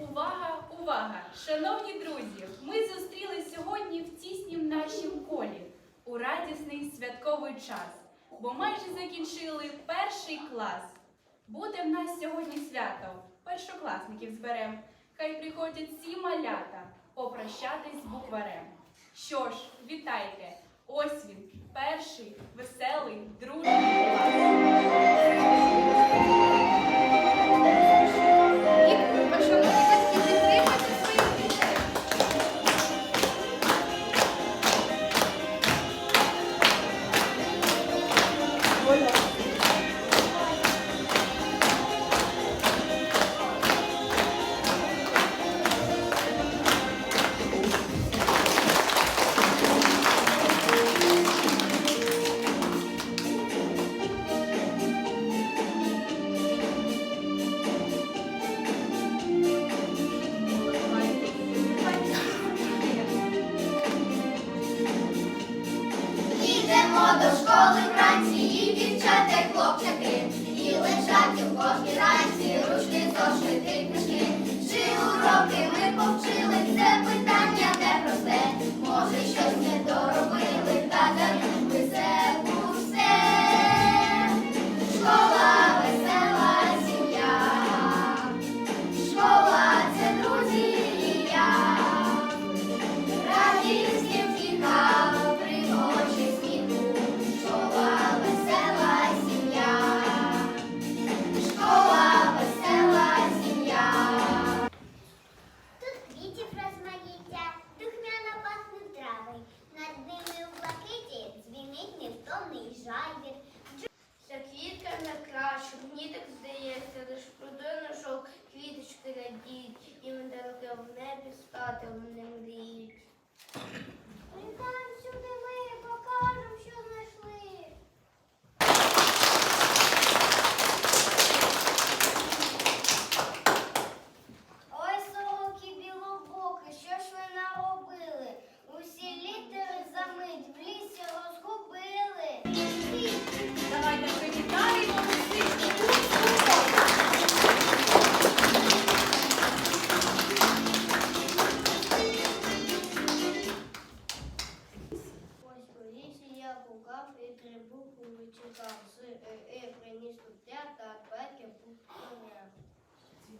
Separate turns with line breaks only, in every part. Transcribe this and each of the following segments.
Увага, увага! Шановні друзі! Ми зустріли сьогодні в тіснім нашім колі у радісний святковий час, бо майже закінчили перший клас. Буде в нас сьогодні свято. Першокласників зберем. Хай приходять всі малята попрощатись з букварем. Що ж, вітайте! Ось він, перший, веселий, дружний клас.
школи вранці і дівчата, хлопчики.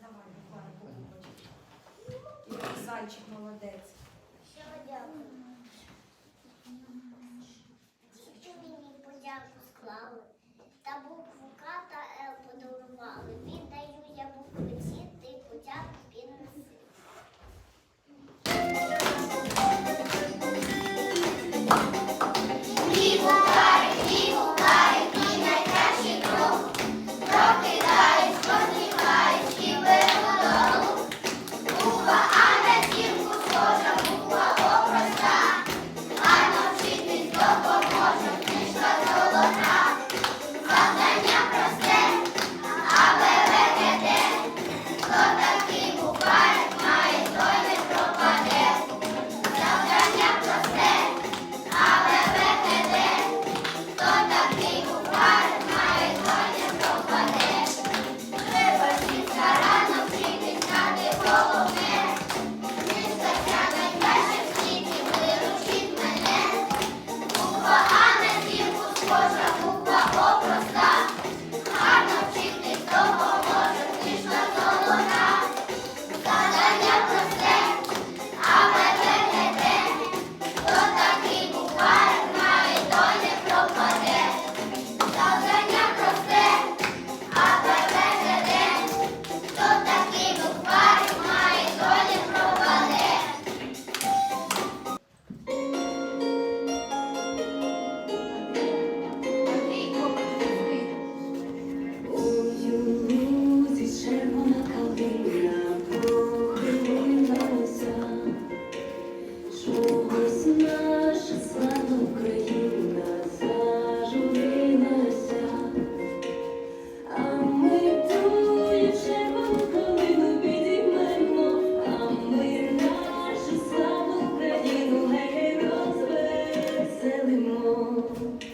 Давай, Буквально, побачиш. Ну, зайчик молодець.
Thank you.